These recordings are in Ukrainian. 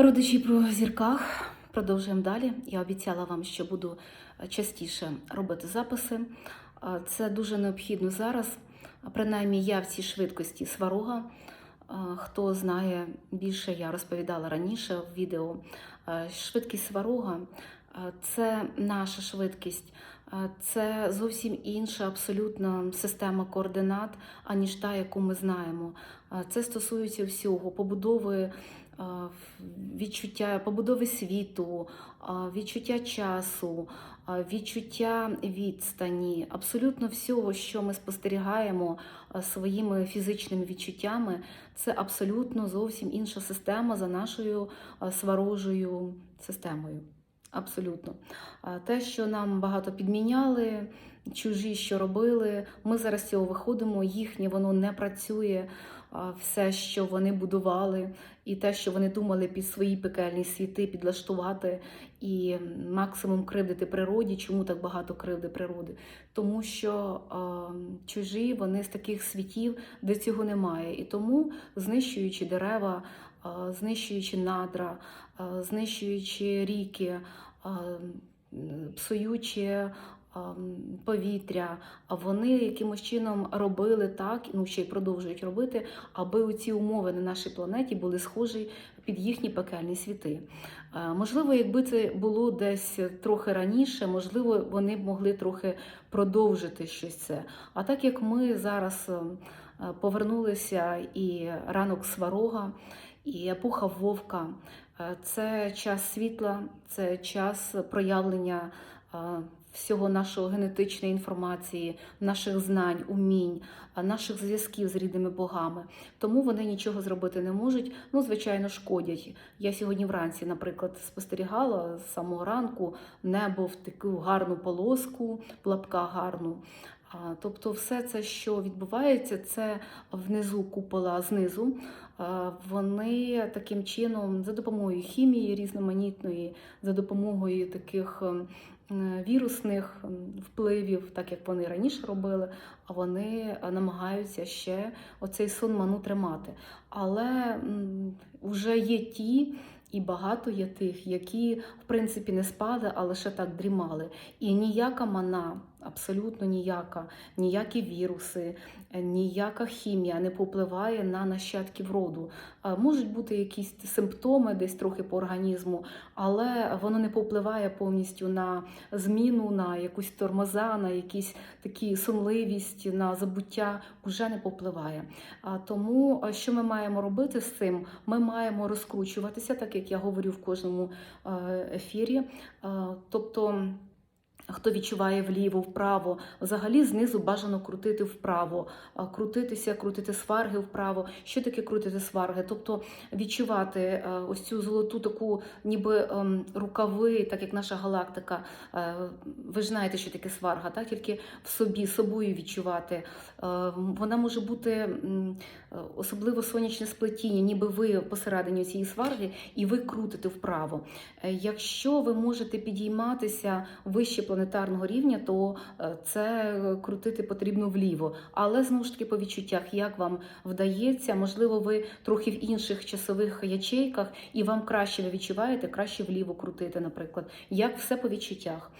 Родичі про зірках. Продовжуємо далі. Я обіцяла вам, що буду частіше робити записи. Це дуже необхідно зараз. Принаймні, я в цій швидкості сварога. Хто знає більше, я розповідала раніше в відео. Швидкість сварога це наша швидкість. Це зовсім інша абсолютно система координат, аніж та, яку ми знаємо. Це стосується всього побудови відчуття побудови світу, відчуття часу, відчуття відстані, абсолютно всього, що ми спостерігаємо своїми фізичними відчуттями, це абсолютно зовсім інша система за нашою сварожою системою. Абсолютно. Те, що нам багато підміняли, чужі, що робили, ми зараз цього виходимо, їхнє воно не працює. Все, що вони будували, і те, що вони думали під свої пекельні світи підлаштувати і максимум кривдити природі. Чому так багато кривди природи? Тому що чужі вони з таких світів, де цього немає. І тому, знищуючи дерева, знищуючи надра, знищуючи ріки, псуючи повітря, вони якимось чином робили так, ну ще й продовжують робити, аби ці умови на нашій планеті були схожі під їхні пекельні світи. Е, Можливо, якби це було десь трохи раніше, можливо, вони б могли трохи продовжити щось це. А так як ми зараз е, повернулися і ранок сварога, і епоха вовка, е, це час світла, це час проявлення всього нашого генетичної інформації, наших знань, умінь, наших зв'язків з рідними богами. Тому вони нічого зробити не можуть. Ну, звичайно, шкодять. Я сьогодні вранці, наприклад, спостерігала з самого ранку небо в таку гарну полоску, плапка гарну. Тобто, все це, що відбувається, це внизу купола знизу. Вони таким чином, за допомогою хімії різноманітної, за допомогою таких ем, е, вірусних ем, впливів, так як вони раніше робили, а вони е, намагаються ще оцей сон ману тримати. Але вже є ті. І багато є тих, які в принципі не спали, а лише так дрімали. І ніяка мана, абсолютно ніяка, ніякі віруси, ніяка хімія не попливає на нащадків роду. Е, Можуть бути якісь симптоми десь трохи по організму, але воно не попливає повністю на зміну, на якусь тормоза, на якісь такі сонливість, на забуття вже не попливає. Тому е, що ми маємо робити з цим? Ми маємо розкручуватися, так як я говорю в кожному е, ефірі. Е, Тобто. Хто відчуває вліво, вправо, взагалі знизу бажано крутити вправо, крутитися, крутити сварги вправо. Що таке крутити сварги? Тобто відчувати е, ось цю золоту таку, ніби ем, рукави, так як наша галактика. Е, Ви ж знаєте, що таке сварга, так? тільки в собі, собою відчувати. Е, Вона може бути особливо сонячне сплетіння, ніби ви посередині цієї сварги, і ви крутите вправо. Якщо ви можете підійматися вище планетарного рівня, то е, це крутити потрібно вліво. Але знову ж таки по відчуттях, як вам вдається, можливо, ви трохи в інших часових ячейках, і вам краще ви відчуваєте, краще вліво крутити, наприклад. Як все по відчуттях.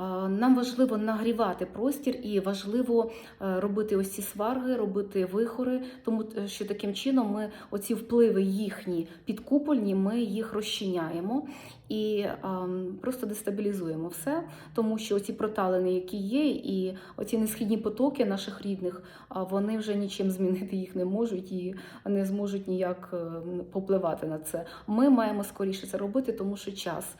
Е, Нам важливо нагрівати простір і важливо е, робити ось ці сварги, робити вихори, тому е, що таким чином ми оці впливи їхні підкупольні, ми їх розчиняємо і ем, просто дестабілізуємо все, тому що оці проталини, які є, і оці несхідні потоки наших рідних, вони вже нічим змінити їх не можуть і не зможуть ніяк е, попливати на це. Ми маємо скоріше це робити, тому що час.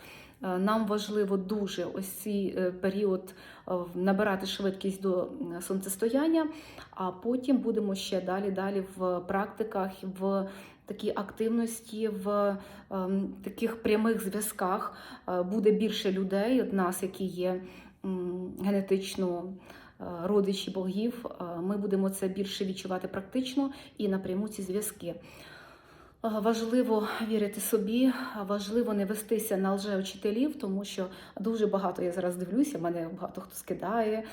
Е, Нам важливо дуже ось цей е, період е, набирати швидкість до сонцестояння, а потім будемо ще далі далі в практиках, в такій активності, в ем, таких прямих зв'язках буде більше людей від нас, які є генетично. Родичі богів, ми будемо це більше відчувати практично і напряму ці зв'язки. Важливо вірити собі, важливо не вестися на лжеучителів, тому що дуже багато я зараз дивлюся. Мене багато хто скидає,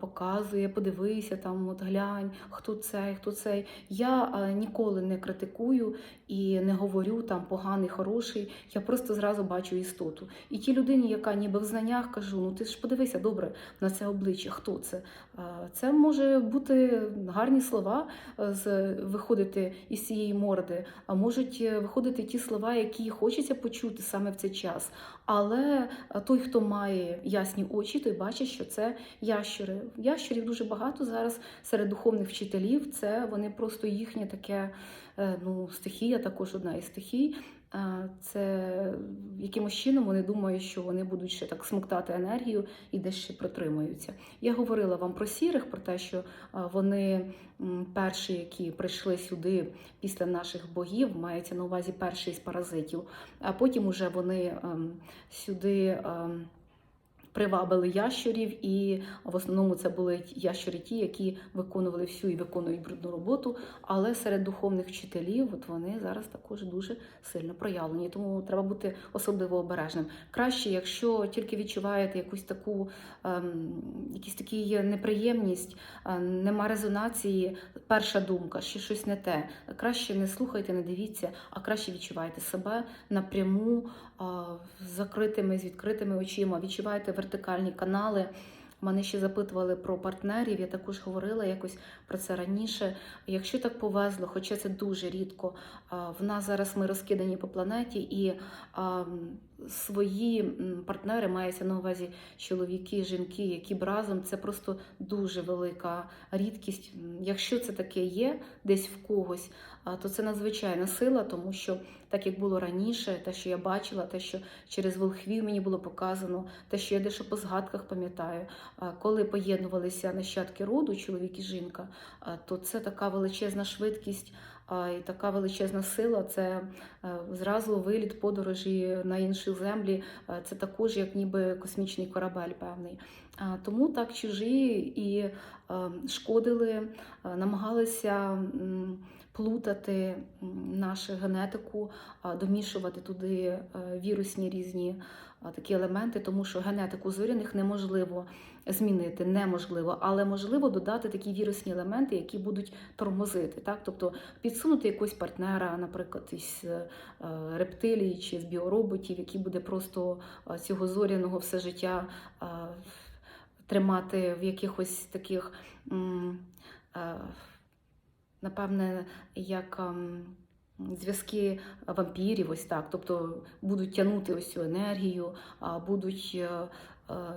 показує, подивися там, от глянь, хто цей, хто цей. Я ніколи не критикую і не говорю там поганий, хороший. Я просто зразу бачу істоту. І тій людині, яка ніби в знаннях кажу, ну ти ж подивися добре на це обличчя, хто це? Це може бути гарні слова з виходити із цієї морди, можуть е, виходити ті слова, які хочеться почути саме в цей час. Але е, той, хто має ясні очі, той бачить, що це ящури. Ящурів дуже багато зараз серед духовних вчителів. Це вони просто їхнє таке е, ну, стихія, також одна із стихій. Це якимось чином вони думають, що вони будуть ще так смоктати енергію і десь ще протримуються. Я говорила вам про сірих, про те, що вони перші, які прийшли сюди після наших богів, мається на увазі перший з паразитів, а потім уже вони ем, сюди. Ем, Привабили ящурів, і в основному це були ящури ті, які виконували всю і виконують брудну роботу. Але серед духовних вчителів, от вони зараз також дуже сильно проявлені. Тому треба бути особливо обережним. Краще, якщо тільки відчуваєте якусь таку, ем, якісь такі неприємність, е, нема резонації. Перша думка, що щось не те. Краще не слухайте, не дивіться, а краще відчувайте себе напряму а, з закритими, з відкритими очима. Відчувайте вертикальні канали. Мене ще запитували про партнерів. Я також говорила якось про це раніше. Якщо так повезло, хоча це дуже рідко, в нас зараз ми розкидані по планеті, і свої партнери мається на увазі чоловіки, жінки, які б разом це просто дуже велика рідкість. Якщо це таке є десь в когось, то це надзвичайна сила, тому що так як було раніше, те, що я бачила, те, що через волхвів мені було показано, те, що я дещо по згадках пам'ятаю, коли поєднувалися нащадки роду, чоловік і жінка, то це така величезна швидкість. І така величезна сила це е, зразу виліт подорожі на інші землі. Е, Це також як ніби космічний корабель певний. Тому так чужі і е, шкодили, намагалися плутати нашу генетику, домішувати туди вірусні різні такі елементи, тому що генетику зоряних неможливо змінити, неможливо, але можливо додати такі вірусні елементи, які будуть тормозити. Так? Тобто підсунути якогось партнера, наприклад, із е, рептилій чи з біороботів, який буде просто е, цього зоряного все життя е, тримати в якихось таких. Напевне, як ем, зв'язки вампірів, ось так. Тобто будуть тягнути ось цю енергію, будуть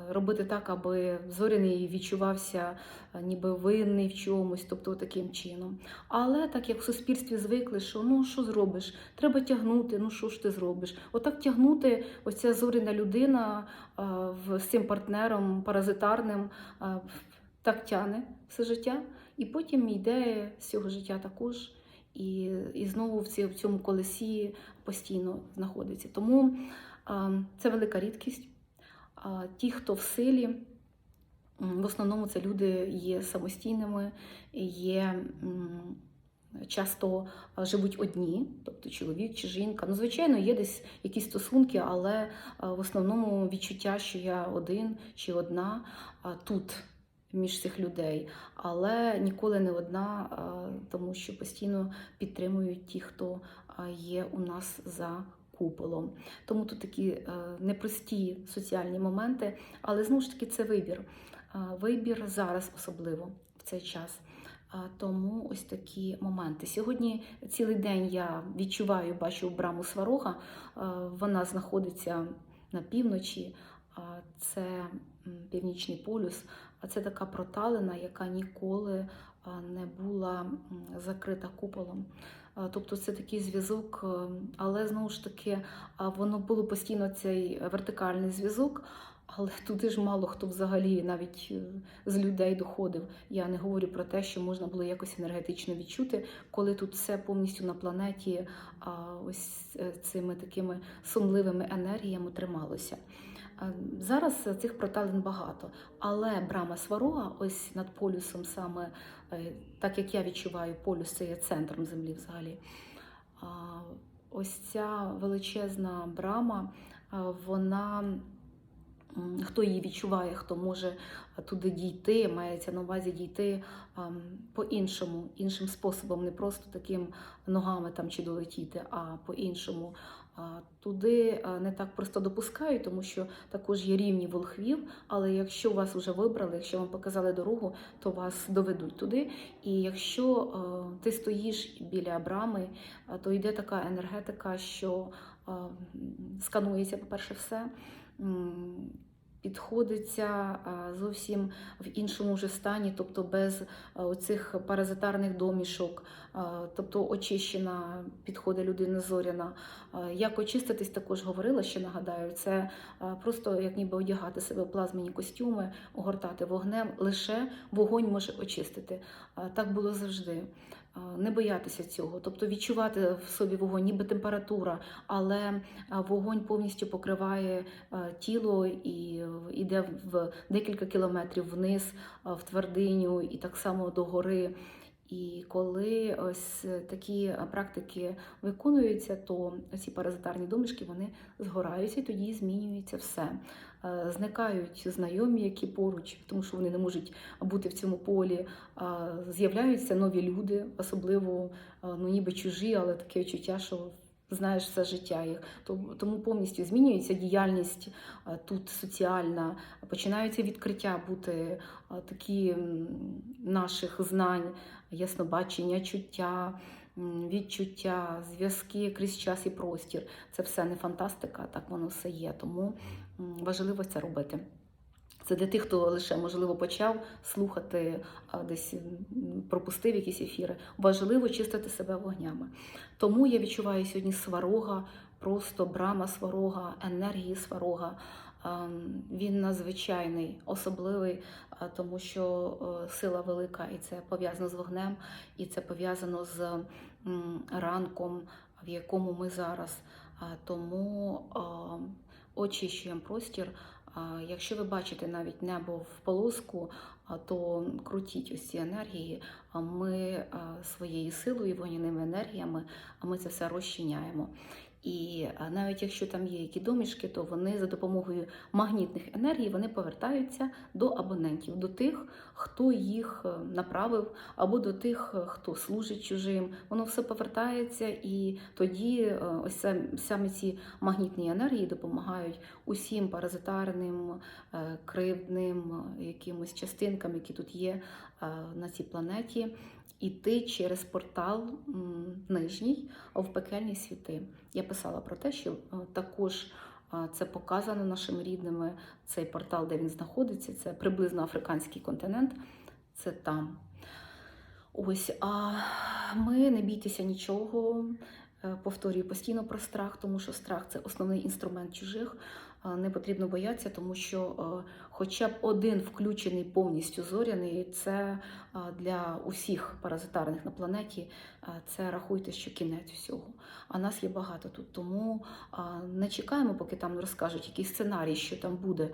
робити так, аби зоряний відчувався е, ніби винний в чомусь, тобто таким чином. Але так як в суспільстві звикли, що ну що зробиш? Треба тягнути, ну що ж ти зробиш? Отак тягнути, ось ця зоряна людина е, з цим партнером паразитарним е, так тяне все життя. І потім йде з цього життя також, і, і знову в, ці, в цьому колесі постійно знаходиться. Тому а, це велика рідкість. Ті, хто в силі, в основному це люди є самостійними, є часто живуть одні, тобто чоловік чи жінка. Ну, звичайно, є десь якісь стосунки, але в основному відчуття, що я один чи одна тут між цих людей, але ніколи не одна, тому що постійно підтримують ті, хто є у нас за куполом. Тому тут такі е, непрості соціальні моменти, але знову ж таки це вибір. Вибір зараз особливо в цей час. Тому ось такі моменти. Сьогодні цілий день я відчуваю, бачу браму Сварога. Вона знаходиться на півночі. Це північний полюс. А це така проталина, яка ніколи не була закрита куполом. А, Тобто це такий зв'язок, е, але знову ж таки воно було постійно цей вертикальний зв'язок. Але туди ж мало хто взагалі навіть е, з людей доходив. Я не говорю про те, що можна було якось енергетично відчути, коли тут все повністю на планеті ось е, цими такими сумливими енергіями трималося. Зараз цих проталин багато, але брама Сварога, ось над полюсом, саме е, так як я відчуваю, полюс це є центром землі взагалі. Ось ця величезна брама, вона хто її відчуває, хто може туди дійти, мається на увазі дійти по-іншому, іншим способом, не просто таким ногами там чи долетіти, а по-іншому. Туди не так просто допускають, тому що також є рівні волхвів. Але якщо вас вже вибрали, якщо вам показали дорогу, то вас доведуть туди. І якщо ти стоїш біля брами, то йде така енергетика, що сканується, по-перше, все. Підходиться зовсім в іншому вже стані, тобто без оцих паразитарних домішок, тобто очищена підходить людина зоряна. Як очиститись, також говорила, ще нагадаю, це просто як ніби одягати себе в плазмені костюми, огортати вогнем. Лише вогонь може очистити. Так було завжди. Не боятися цього, тобто відчувати в собі вогонь, ніби температура, але вогонь повністю покриває тіло і йде в декілька кілометрів вниз в твердиню і так само до гори. І коли ось такі практики виконуються, то ці паразитарні домішки вони згораються, і тоді змінюється все. Е, Зникають знайомі, які поруч, тому що вони не можуть бути в цьому полі. З'являються нові люди, особливо е, ну ніби чужі, але таке відчуття, що знаєш все життя їх. Тому- повністю змінюється діяльність е, тут соціальна, починаються відкриття бути е, такі наших знань, яснобачення, чуття. Відчуття, зв'язки крізь час і простір це все не фантастика, так воно все є. Тому важливо це робити. Це для тих, хто лише можливо почав слухати, а десь пропустив якісь ефіри. Важливо чистити себе вогнями. Тому я відчуваю сьогодні сварога, просто брама сварога, енергії сварога. Ем, Він надзвичайний, особливий, тому що е, сила велика, і це пов'язано з вогнем, і це пов'язано з ранком, в якому ми зараз. Тому ем, очищуємо простір. Якщо ви бачите навіть небо в полоску, то крутіть ось ці енергії. Ми своєю силою, вогняними енергіями, а ми це все розчиняємо. І навіть якщо там є які домішки, то вони за допомогою магнітних енергій вони повертаються до абонентів, до тих, хто їх е, направив, або до тих, е, хто служить чужим. Воно все повертається, і тоді е, ось саме ці магнітні енергії допомагають усім паразитарним, кривдним якимось частинкам, які тут є на цій планеті, іти через портал нижній в пекельні світи. Я писала про те, що е, також е, це показано нашими рідними. Цей портал, де він знаходиться, це приблизно африканський континент. Це там. Ось, а ми не бійтеся нічого. Е, Повторюю постійно про страх, тому що страх це основний інструмент чужих. Е, Не потрібно боятися, тому що е, хоча б один включений повністю зоряний, це е, для усіх паразитарних на планеті. Це рахуйте, що кінець всього. А нас є багато тут. Тому не чекаємо, поки там розкажуть якийсь сценарій, що там буде.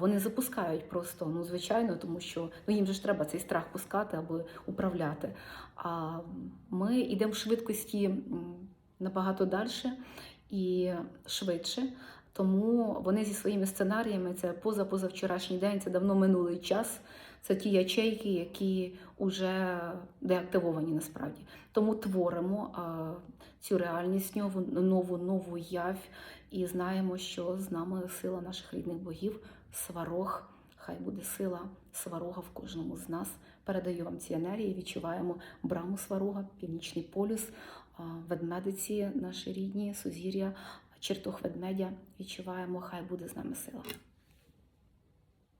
Вони запускають просто, ну звичайно, тому що ну їм же ж треба цей страх пускати або управляти. А ми йдемо в швидкості набагато далі і швидше. Тому вони зі своїми сценаріями це поза позавчорашній день, це давно минулий час. Це ті ячейки, які вже деактивовані насправді. Тому творимо а, цю реальність нову, нову, нову явь і знаємо, що з нами сила наших рідних богів, сварог. Хай буде сила сварога в кожному з нас. Передаю вам ці енергії, відчуваємо браму сварога, північний полюс, ведмедиці, наші рідні, сузір'я, чертог ведмедя. Відчуваємо, хай буде з нами сила.